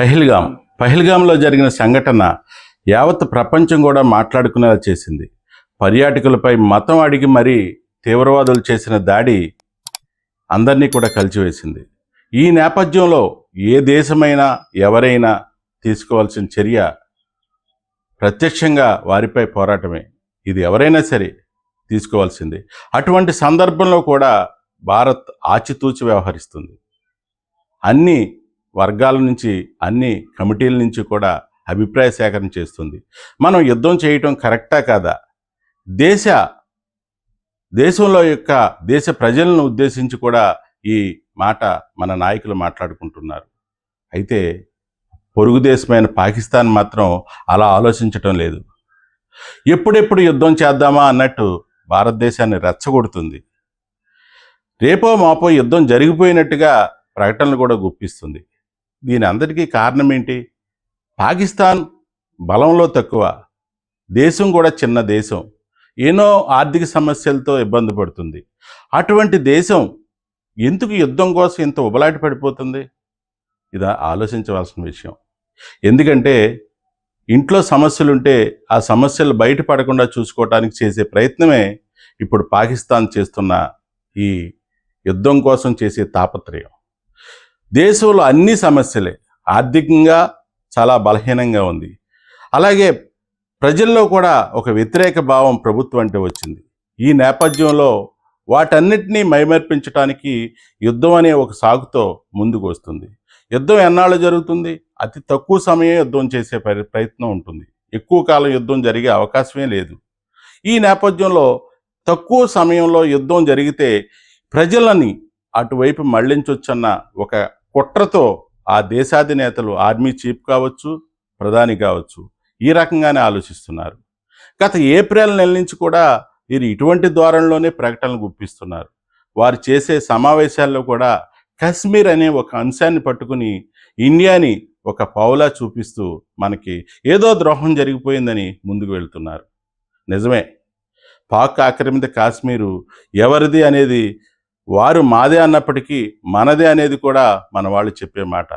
పహిల్గాం పహిల్గాంలో జరిగిన సంఘటన యావత్ ప్రపంచం కూడా మాట్లాడుకునేలా చేసింది. పర్యాటకులపై మతం అడిగి మరీ తీవ్రవాదులు చేసిన దాడి అందరినీ కూడా కలిచివేసింది ఈ నేపథ్యంలో ఏ దేశమైనా ఎవరైనా తీసుకోవాల్సిన చర్య ప్రత్యక్షంగా వారిపై పోరాటమే. ఇది ఎవరైనా సరే తీసుకోవాల్సింది. అటువంటి సందర్భంలో కూడా భారత్ ఆచితూచి వ్యవహరిస్తుంది. అన్ని వర్గాల నుంచి అన్ని కమిటీల నుంచి కూడా అభిప్రాయ సేకరణ చేస్తుంది. మనం యుద్ధం చేయటం కరెక్టా కాదా? దేశ దేశంలో యొక్క దేశ ప్రజలను ఉద్దేశించి కూడా ఈ మాట మన నాయకులు మాట్లాడుకుంటున్నారు. అయితే పొరుగు దేశమైన పాకిస్తాన్ మాత్రం అలా ఆలోచించటం లేదు. ఎప్పుడెప్పుడు యుద్ధం చేద్దామా అన్నట్టు భారతదేశాన్ని రెచ్చగొడుతుంది. రేపో మాపో యుద్ధం జరిగిపోయినట్టుగా ప్రకటనలు కూడా గుప్పిస్తుంది. దీని అందరికీ కారణం ఏంటి పాకిస్తాన్ బలంలో తక్కువ దేశం కూడా చిన్న దేశం. ఎన్నో ఆర్థిక సమస్యలతో ఇబ్బంది పడుతుంది. అటువంటి దేశం ఎందుకు యుద్ధం కోసం ఇంత ఉబలాట పడిపోతుంది? ఇది ఆలోచించవలసిన విషయం. ఎందుకంటే ఇంట్లో సమస్యలుంటే ఆ సమస్యలు బయటపడకుండా చూసుకోవటానికి చేసే ప్రయత్నమే ఇప్పుడు పాకిస్తాన్ చేస్తున్న ఈ యుద్ధం కోసం చేసే తాపత్రయం. దేశంలో అన్ని సమస్యలే ఆర్థికంగా చాలా బలహీనంగా ఉంది. అలాగే ప్రజల్లో కూడా ఒక వ్యతిరేక భావం ప్రభుత్వం అంటే వచ్చింది. ఈ నేపథ్యంలో వాటన్నిటినీ మైమర్పించడానికి యుద్ధం అనే ఒక సాగుతో ముందుకు వస్తుంది. యుద్ధం ఎన్నాళ్ళు జరుగుతుంది? అతి తక్కువ సమయం యుద్ధం చేసే ప్రయత్నం ఉంటుంది. ఎక్కువ కాలం యుద్ధం జరిగే అవకాశమే లేదు. ఈ నేపథ్యంలో తక్కువ సమయంలో యుద్ధం జరిగితే ప్రజలని అటువైపు మళ్ళించొచ్చన్న ఒక కుట్రతో ఆ దేశాధినేతలు ఆర్మీ చీఫ్ కావచ్చు ప్రధాని కావచ్చు ఈ రకంగానే ఆలోచిస్తున్నారు. గత ఏప్రిల్ నెల నుంచి కూడా వీరు ఇటువంటి ద్వారంలోనే ప్రకటనలు గుప్పిస్తున్నారు. వారు చేసే సమావేశాల్లో కూడా కశ్మీర్ అనే ఒక అంశాన్ని పట్టుకుని ఇండియాని ఒక పౌలా చూపిస్తూ మనకి ఏదో ద్రోహం జరిగిపోయిందని ముందుకు వెళ్తున్నారు. నిజమే. పాక్ ఆక్రమిత కాశ్మీరు ఎవరిది అనేది వారు మాదే అన్నప్పటికీ మనదే అనేది కూడా మన వాళ్ళు చెప్పే మాట.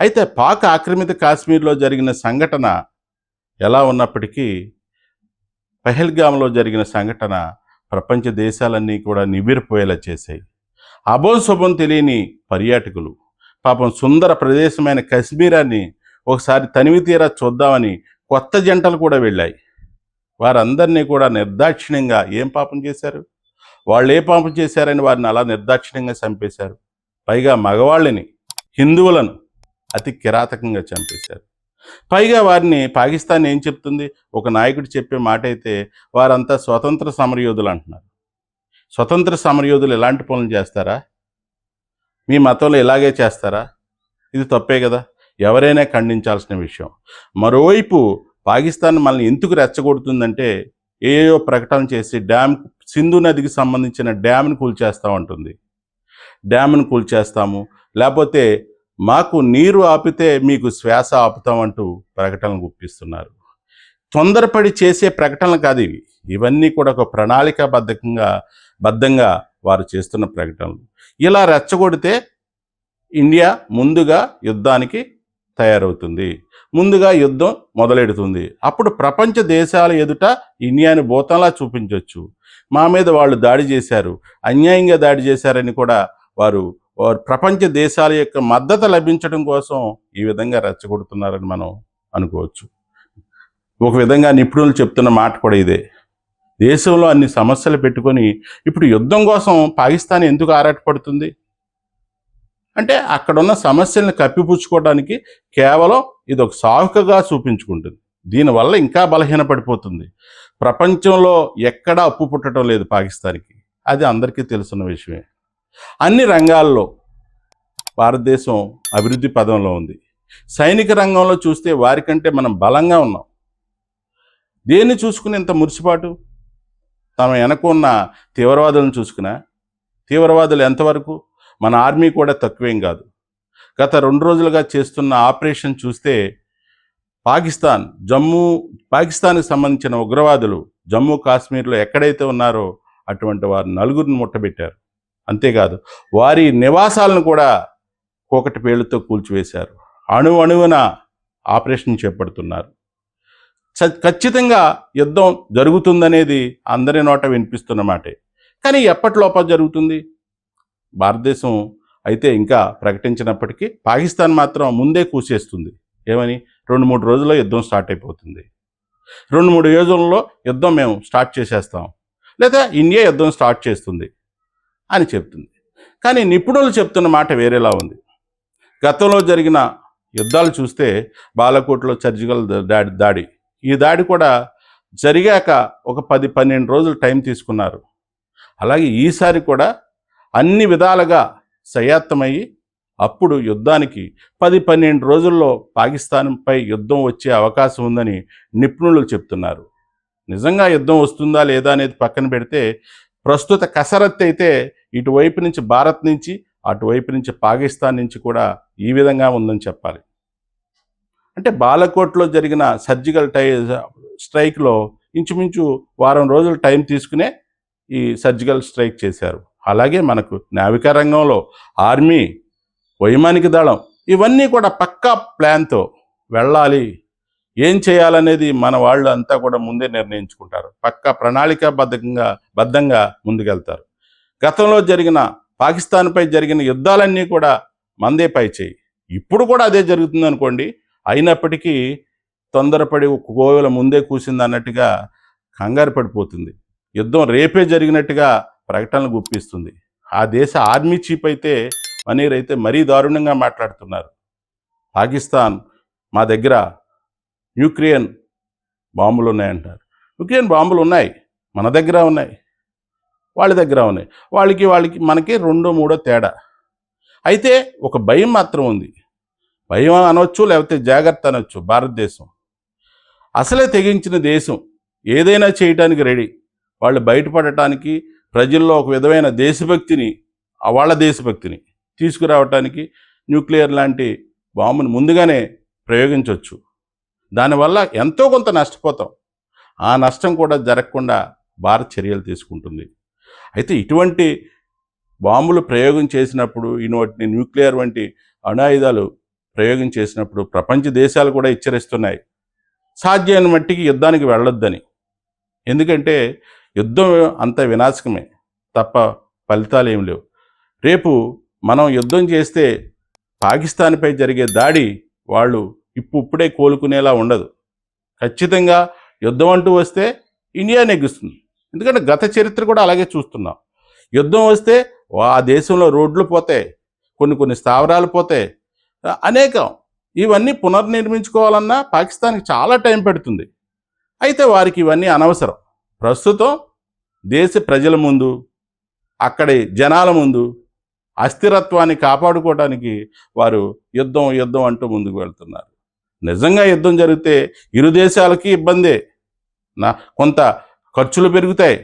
అయితే పాక్ ఆక్రమిత కాశ్మీర్లో జరిగిన సంఘటన ఎలా ఉన్నప్పటికీ పహల్గామ్లో జరిగిన సంఘటన ప్రపంచ దేశాలన్నీ కూడా నివ్విరిపోయేలా చేశాయి. అభం శుభం తెలియని పర్యాటకులు పాపం సుందర ప్రదేశమైన కశ్మీరాన్ని ఒకసారి తనివి తీరా చూద్దామని కొత్త జంటలు కూడా వెళ్ళాయి. వారందరినీ కూడా నిర్దాక్షిణ్యంగా ఏం పాపం చేశారు? వాళ్ళు ఏ పాపం చేశారని వారిని అలా నిర్దాక్షిణ్యంగా చంపేశారు. పైగా మగవాళ్ళని హిందువులను అతి కిరాతకంగా చంపేశారు. పైగా వారిని పాకిస్తాన్ ఏం చెప్తుంది? ఒక నాయకుడు చెప్పే మాట అయితే వారంతా స్వతంత్ర సమరయోధులు అంటున్నారు. స్వతంత్ర సమరయోధులు ఎలాంటి పనులు చేస్తారా? మీ మతంలో ఇలాగే చేస్తారా? ఇది తప్పే కదా. ఎవరైనా ఖండించాల్సిన విషయం. మరోవైపు పాకిస్తాన్ మనల్ని ఎందుకు రెచ్చగొడుతుందంటే ఏయో ప్రకటన చేసి డ్యామ్ సింధు నదికి సంబంధించిన డ్యామ్ని కూల్చేస్తా ఉంటుంది. డ్యామ్ను కూల్చేస్తాము. లేకపోతే మాకు నీరు ఆపితే మీకు శ్వాస ఆపుతామంటూ ప్రకటనలు గుప్పిస్తున్నారు. తొందరపడి చేసే ప్రకటనలు కాదు ఇవి. ఇవన్నీ కూడా ఒక ప్రణాళికాబద్ధకంగా బద్ధంగా వారు చేస్తున్న ప్రకటనలు. ఇలా రెచ్చగొడితే ఇండియా ముందుగా యుద్ధానికి తయారవుతుంది. ముందుగా యుద్ధం మొదలెడుతుంది. అప్పుడు ప్రపంచ దేశాల ఎదుట ఇండియాని భూతంలా చూపించవచ్చు మా మీద వాళ్ళు దాడి చేశారు. అన్యాయంగా దాడి చేశారని కూడా వారు వారు ప్రపంచ దేశాల యొక్క మద్దతు లభించడం కోసం ఈ విధంగా రెచ్చగొడుతున్నారని మనం అనుకోవచ్చు. ఒక విధంగా నిపుణులు చెప్తున్న మాట కూడా ఇదే. దేశంలో అన్ని సమస్యలు పెట్టుకొని ఇప్పుడు యుద్ధం కోసం పాకిస్తాన్ ఎందుకు ఆరాటపడుతుంది? అంటే అక్కడున్న సమస్యలను కప్పిపుచ్చుకోవడానికి కేవలం ఇది ఒక సాహుకగా చూపించుకుంటుంది. దీనివల్ల ఇంకా బలహీనపడిపోతుంది. ప్రపంచంలో ఎక్కడా అప్పు పుట్టడం లేదు పాకిస్తాన్కి. అది అందరికీ తెలుసున్న విషయమే. అన్ని రంగాల్లో భారతదేశం అభివృద్ధి పదంలో ఉంది. సైనిక రంగంలో చూస్తే వారికంటే మనం బలంగా ఉన్నాం. దేన్ని చూసుకుని ఇంత మురిసిపాటు? తమ వెనక ఉన్న తీవ్రవాదులను చూసుకున్నా తీవ్రవాదులు ఎంతవరకు? మన ఆర్మీ కూడా తక్కువేం కాదు. గత రెండు రోజులుగా చేస్తున్న ఆపరేషన్ చూస్తే పాకిస్తాన్ జమ్మూ పాకిస్తాన్కి సంబంధించిన ఉగ్రవాదులు జమ్మూ కాశ్మీర్లో ఎక్కడైతే ఉన్నారో అటువంటి వారు నలుగురిని ముట్టబెట్టారు. అంతేకాదు వారి నివాసాలను కూడా కోకటి పేళ్ళతో కూల్చివేశారు. అణు అణువున ఆపరేషన్ చేపడుతున్నారు. ఖచ్చితంగా యుద్ధం జరుగుతుందనేది అందరి నోట వినిపిస్తున్నమాటే కానీ ఎప్పటిలోప జరుగుతుంది? భారతదేశం అయితే ఇంకా ప్రకటించినప్పటికీ పాకిస్తాన్ మాత్రం ముందే కూసేస్తుంది. ఏమని? రెండు మూడు రోజుల్లో యుద్ధం స్టార్ట్ అయిపోతుంది. రెండు మూడు రోజుల్లో యుద్ధం మేము స్టార్ట్ చేసేస్తాం. లేదా ఇండియా యుద్ధం స్టార్ట్ చేస్తుంది అని చెప్తుంది. కానీ నిపుణులు చెప్తున్న మాట వేరేలా ఉంది. గతంలో జరిగిన యుద్ధాలు చూస్తే బాలకోట్లో సర్జికల్ దాడి దాడి. ఈ దాడి కూడా జరిగాక ఒక పది పన్నెండు రోజులు టైం తీసుకున్నారు. అలాగే ఈసారి కూడా అన్ని విధాలుగా సయాత్తమయ్యి అప్పుడు యుద్ధానికి పది పన్నెండు రోజుల్లో పాకిస్తాన్పై యుద్ధం వచ్చే అవకాశం ఉందని నిపుణులు చెప్తున్నారు. నిజంగా యుద్ధం వస్తుందా లేదా అనేది పక్కన పెడితే ప్రస్తుత కసరత్తు అయితే ఇటువైపు నుంచి భారత్ నుంచి అటువైపు నుంచి పాకిస్తాన్ నుంచి కూడా ఈ విధంగా ఉందని చెప్పాలి. అంటే బాలకోట్లో జరిగిన సర్జికల్ టై స్ట్రైక్లో ఇంచుమించు వారం రోజులు టైం తీసుకునే ఈ సర్జికల్ స్ట్రైక్ చేశారు. అలాగే మనకు నావికా రంగంలో ఆర్మీ వైమానిక దళం ఇవన్నీ కూడా పక్కా ప్లాన్తో వెళ్ళాలి. ఏం చేయాలనేది మన వాళ్ళు అంతా కూడా ముందే నిర్ణయించుకుంటారు. పక్కా ప్రణాళికాబద్ధంగా బద్ధంగా ముందుకెళ్తారు. గతంలో జరిగిన పాకిస్తాన్పై జరిగిన యుద్ధాలన్నీ కూడా మందే పై చేయి. ఇప్పుడు కూడా అదే జరుగుతుంది అనుకోండి. అయినప్పటికీ తొందరపడి ఒక ముందే కూసింది అన్నట్టుగా కంగారు పడిపోతుంది. యుద్ధం రేపే జరిగినట్టుగా ప్రకటనలు గుప్పిస్తుంది. ఆ దేశ ఆర్మీ చీఫ్ అయితే మనీర్ అయితే మరీ దారుణంగా మాట్లాడుతున్నారు. పాకిస్తాన్ మా దగ్గర న్యూక్లియన్ బాంబులు ఉన్నాయంటారు. న్యూక్లియన్ బాంబులు ఉన్నాయి. మన దగ్గర ఉన్నాయి. వాళ్ళ దగ్గర ఉన్నాయి. వాళ్ళకి వాళ్ళకి మనకి రెండో మూడో తేడా. అయితే ఒక భయం మాత్రం ఉంది. భయం అనొచ్చు లేకపోతే జాగ్రత్త అనొచ్చు. భారతదేశం అసలే తెగించిన దేశం. ఏదైనా చేయటానికి రెడీ. వాళ్ళు బయటపడటానికి ప్రజల్లో ఒక విధమైన దేశభక్తిని ఆ వాళ్ళ దేశభక్తిని తీసుకురావటానికి న్యూక్లియర్ లాంటి బాంబును ముందుగానే ప్రయోగించవచ్చు దానివల్ల ఎంతో కొంత నష్టపోతాం. ఆ నష్టం కూడా జరగకుండా భారత్ చర్యలు తీసుకుంటుంది. అయితే ఇటువంటి బాంబులు ప్రయోగం చేసినప్పుడు ఇటువంటి న్యూక్లియర్ వంటి అణాయుధాలు ప్రయోగం చేసినప్పుడు ప్రపంచ దేశాలు కూడా హెచ్చరిస్తున్నాయి. సాధ్యమైన మట్టికి యుద్ధానికి వెళ్ళొద్దని. ఎందుకంటే యుద్ధం అంత వినాశకమే తప్ప ఫలితాలు ఏం లేవు. రేపు మనం యుద్ధం చేస్తే పాకిస్తాన్పై జరిగే దాడి వాళ్ళు ఇప్పుడే కోలుకునేలా ఉండదు. ఖచ్చితంగా యుద్ధం అంటూ వస్తే ఇండియా నెగ్గుస్తుంది. ఎందుకంటే గత చరిత్ర కూడా అలాగే చూస్తున్నాం. యుద్ధం వస్తే ఆ దేశంలో రోడ్లు పోతాయి కొన్ని కొన్ని స్థావరాలు పోతాయి. అనేకం. ఇవన్నీ పునర్నిర్మించుకోవాలన్నా పాకిస్తాన్కి చాలా టైం పెడుతుంది. అయితే వారికి ఇవన్నీ అనవసరం. ప్రస్తుతం దేశ ప్రజల ముందు అక్కడి జనాల ముందు అస్థిరత్వాన్ని కాపాడుకోవడానికి వారు యుద్ధం యుద్ధం అంటూ ముందుకు వెళ్తున్నారు. నిజంగా యుద్ధం జరిగితే ఇరు దేశాలకి ఇబ్బందే. నా కొంత ఖర్చులు పెరుగుతాయి.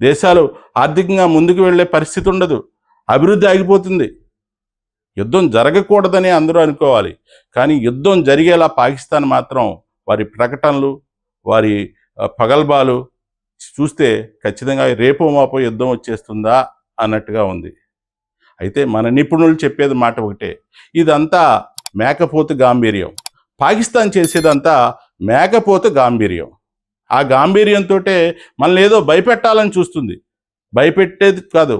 దేశాలు ఆర్థికంగా ముందుకు వెళ్ళే పరిస్థితి ఉండదు. అభివృద్ధి ఆగిపోతుంది. యుద్ధం జరగకూడదని అందరూ అనుకోవాలి. కానీ యుద్ధం జరిగేలా పాకిస్తాన్ మాత్రం వారి ప్రకటనలు వారి పగల్బాలు చూస్తే ఖచ్చితంగా రేపు మాపో యుద్ధం వచ్చేస్తుందా అన్నట్టుగా ఉంది. అయితే మన నిపుణులు చెప్పేది మాట ఒకటే ఇదంతా మేకపోతు గాంభీర్యం. పాకిస్తాన్ చేసేదంతా మేకపోతు గాంభీర్యం. ఆ గాంభీర్యంతో మనల్ని ఏదో భయపెట్టాలని చూస్తుంది. భయపెట్టేది కాదు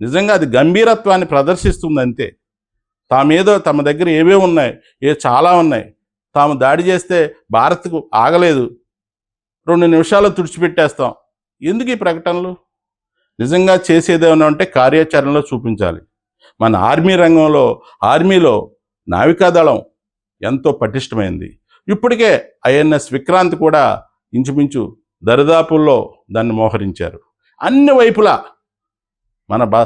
నిజంగా అది గంభీరత్వాన్ని ప్రదర్శిస్తుంది అంతే. తామేదో తమ దగ్గర ఏవే ఉన్నాయి ఏ చాలా ఉన్నాయి తాము దాడి చేస్తే భారత్కు ఆగలేదు. రెండు నిమిషాలు తుడిచిపెట్టేస్తాం. ఎందుకు ఈ ప్రకటనలు? నిజంగా చేసేదేమైనా ఉంటే కార్యాచరణలో చూపించాలి. మన ఆర్మీ రంగంలో ఆర్మీలో నావికాదళం ఎంతో పటిష్టమైంది. ఇప్పటికే ఐఎన్ఎస్ విక్రాంత్ కూడా ఇంచుమించు దరిదాపుల్లో దాన్ని మోహరించారు. అన్ని వైపులా మన బా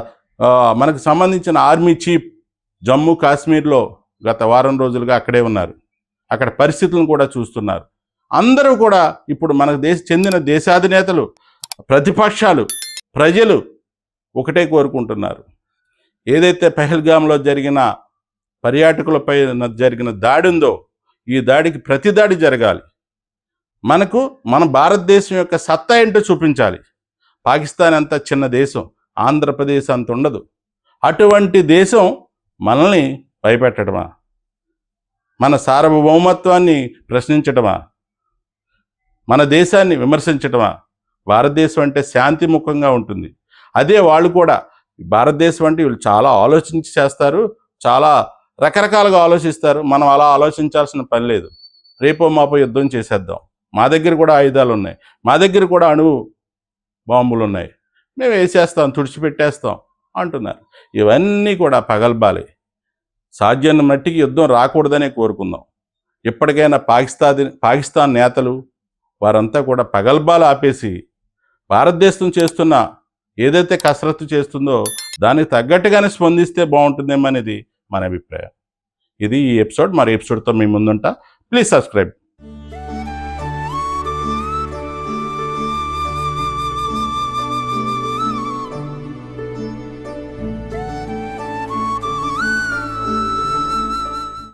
మనకు సంబంధించిన ఆర్మీ చీఫ్ జమ్మూ కాశ్మీర్లో గత వారం రోజులుగా అక్కడే ఉన్నారు. అక్కడ పరిస్థితులను కూడా చూస్తున్నారు. అందరూ కూడా ఇప్పుడు మనకు దేశ చెందిన దేశాధినేతలు ప్రతిపక్షాలు ప్రజలు ఒకటే కోరుకుంటున్నారు. ఏదైతే పెహల్గామ్లో జరిగిన పర్యాటకులపై జరిగిన దాడి ఉందో ఈ దాడికి ప్రతి దాడి జరగాలి. మనకు మన భారతదేశం యొక్క సత్తా ఏంటో చూపించాలి. పాకిస్తాన్ అంత చిన్న దేశం ఆంధ్రప్రదేశ్ అంత ఉండదు. అటువంటి దేశం మనల్ని భయపెట్టడమా? మన సార్వభౌమత్వాన్ని ప్రశ్నించటమా? మన దేశాన్ని విమర్శించటమా? భారతదేశం అంటే శాంతిముఖంగా ఉంటుంది. అదే వాళ్ళు కూడా భారతదేశం అంటే వీళ్ళు చాలా ఆలోచించి చేస్తారు చాలా రకరకాలుగా ఆలోచిస్తారు. మనం అలా ఆలోచించాల్సిన పని లేదు. రేపో మాపో యుద్ధం చేసేద్దాం. మా దగ్గర కూడా ఆయుధాలు ఉన్నాయి మా దగ్గర కూడా అణువు బాంబులు ఉన్నాయి మేము వేసేస్తాం తుడిచిపెట్టేస్తాం అంటున్నారు. ఇవన్నీ కూడా పగల్బాలి. సాధ్యాన్ని మట్టికి యుద్ధం రాకూడదనే కోరుకుందాం. ఇప్పటికైనా పాకిస్తాన్ పాకిస్తాన్ నేతలు వారంతా కూడా పగల్బాలు ఆపేసి భారతదేశం చేస్తున్న ఏదైతే కసరత్తు చేస్తుందో దానికి తగ్గట్టుగానే స్పందిస్తే బాగుంటుందేమో అనేది మన అభిప్రాయం. ఇది ఈ ఎపిసోడ్. మరి ఎపిసోడ్తో మీ ముందుంటా. Please subscribe.